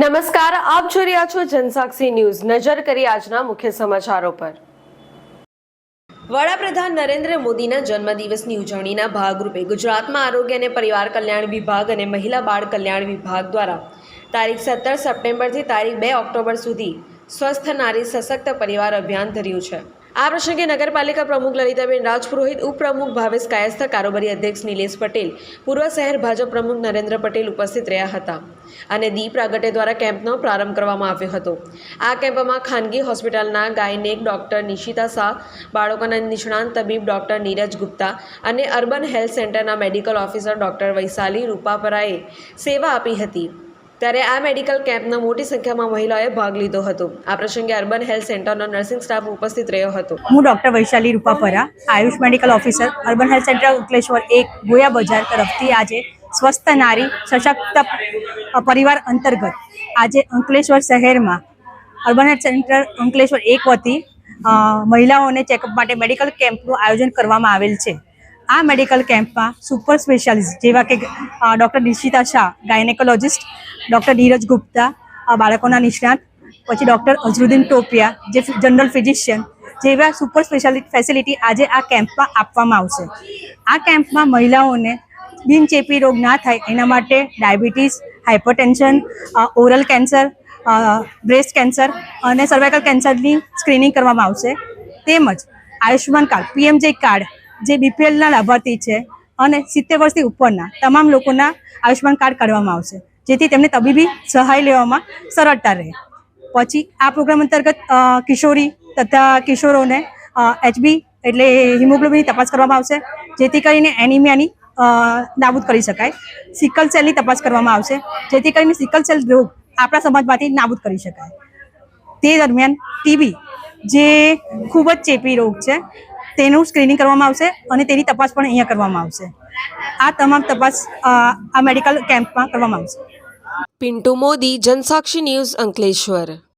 નમસ્કાર, આપ જોઈ રહ્યા છો જનસાક્ષી ન્યૂઝ. નજર કરી આજના મુખ્ય સમાચારો પર. વડાપ્રધાન નરેન્દ્ર મોદીના જન્મદિવસની ઉજવણીના ભાગરૂપે ગુજરાતમાં આરોગ્ય અને પરિવાર કલ્યાણ વિભાગ અને મહિલા બાળ કલ્યાણ વિભાગ દ્વારા તારીખ સત્તર સપ્ટેમ્બરથી તારીખ બે ઓક્ટોબર સુધી સ્વસ્થ નારી સશક્ત પરિવાર અભિયાન ધર્યું છે. આ પ્રસંગે નગરપાલિકા પ્રમુખ લલિતાબેન રાજપુરોહિત, ઉપપ્રમુખ ભાવેશ કાયસ્થ, કારોબારી અધ્યક્ષ નિલેશ પટેલ, પૂર્વ શહેર ભાજપ પ્રમુખ નરેન્દ્ર પટેલ ઉપસ્થિત રહ્યા હતા અને દીપ પ્રાગટ્ય દ્વારા કેમ્પનો પ્રારંભ કરવામાં આવ્યો હતો. આ કેમ્પમાં ખાનગી હોસ્પિટલના ગાયનેક ડોક્ટર નિશિતા શાહ, બાળકોના નિષ્ણાંત તબીબ ડોક્ટર નીરજ ગુપ્તા અને અર્બન હેલ્થ સેન્ટરના મેડિકલ ઓફિસર ડોક્ટર વૈશાલી રૂપાપરાએ સેવા આપી હતી. ત્યારે આ મેડિકલ કેમ્પમાં મોટી સંખ્યામાં મહિલાઓએ ભાગ લીધો હતો. આ પ્રસંગે અર્બન હેલ્થ સેન્ટરનો નર્સિંગ સ્ટાફ ઉપસ્થિત રહ્યો હતો. હું doctor Vaishali Rupapara, AYUSH medical officer, urban health centre Ankleshwar એક, ગોયા બજાર તરફથી આજે સ્વસ્થ નારી સશક્ત પરિવાર અંતર્ગત આજે અંકલેશ્વર શહેરમાં અર્બન હેલ્થ સેન્ટર અંકલેશ્વર એક વતી મહિલાઓને ચેકઅપ માટે મેડિકલ કેમ્પનું આયોજન કરવામાં આવેલ છે. આ મેડિકલ કેમ્પમાં સુપર સ્પેશિયાલિસ્ટ જેવા કે doctor Nishita Shah, gynaecologist doctor Neeraj Gupta, આ બાળકોના નિષ્ણાત, પછી ડૉક્ટર અઝરુદ્દીન ટોપિયા, જે જનરલ ફિઝિશિયન જેવા સુપર સ્પેશિયાલિટી ફેસિલિટી આજે આ કેમ્પમાં આપવામાં આવશે. આ કેમ્પમાં મહિલાઓને બિનચેપી રોગ ના થાય એના માટે diabetes hypertension oral cancer breast cancer અને સર્વાઇકલ કેન્સરની સ્ક્રીનિંગ કરવામાં આવશે. તેમજ આયુષ્યમાન કાર્ડ, પીએમજે કાર્ડ, જે બીપીએલના લાભાર્થી છે અને સિત્તેર વર્ષથી ઉપરના તમામ લોકોના આયુષ્યમાન કાર્ડ કાઢવામાં આવશે. જેથી તેમને તબીબી સહાય લેવામાં સરળતા રહે. પછી આ પ્રોગ્રામ અંતર્ગત કિશોરી તથા કિશોરોને એચબી એટલે હિમોગ્લોબિનની તપાસ કરવામાં આવશે, જેથી કરીને એનિમિયાની નાબૂદ કરી શકાય. સિકલ સેલની તપાસ કરવામાં આવશે, જેથી કરીને સિકલ સેલ રોગ આપણા સમાજમાંથી નાબૂદ કરી શકાય. તે દરમિયાન ટીબી જે ખૂબ જ ચેપી રોગ છે, તેનું સ્ક્રીનિંગ કરવામાં આવશે અને તેની તપાસ પણ અહીંયા કરવામાં આવશે. આ તમામ તપાસ આ મેડિકલ કેમ્પમાં કરવામાં આવશે. પિન્ટુ મોદી જનસાક્ષી ન્યૂઝ અંકલેશ્વર.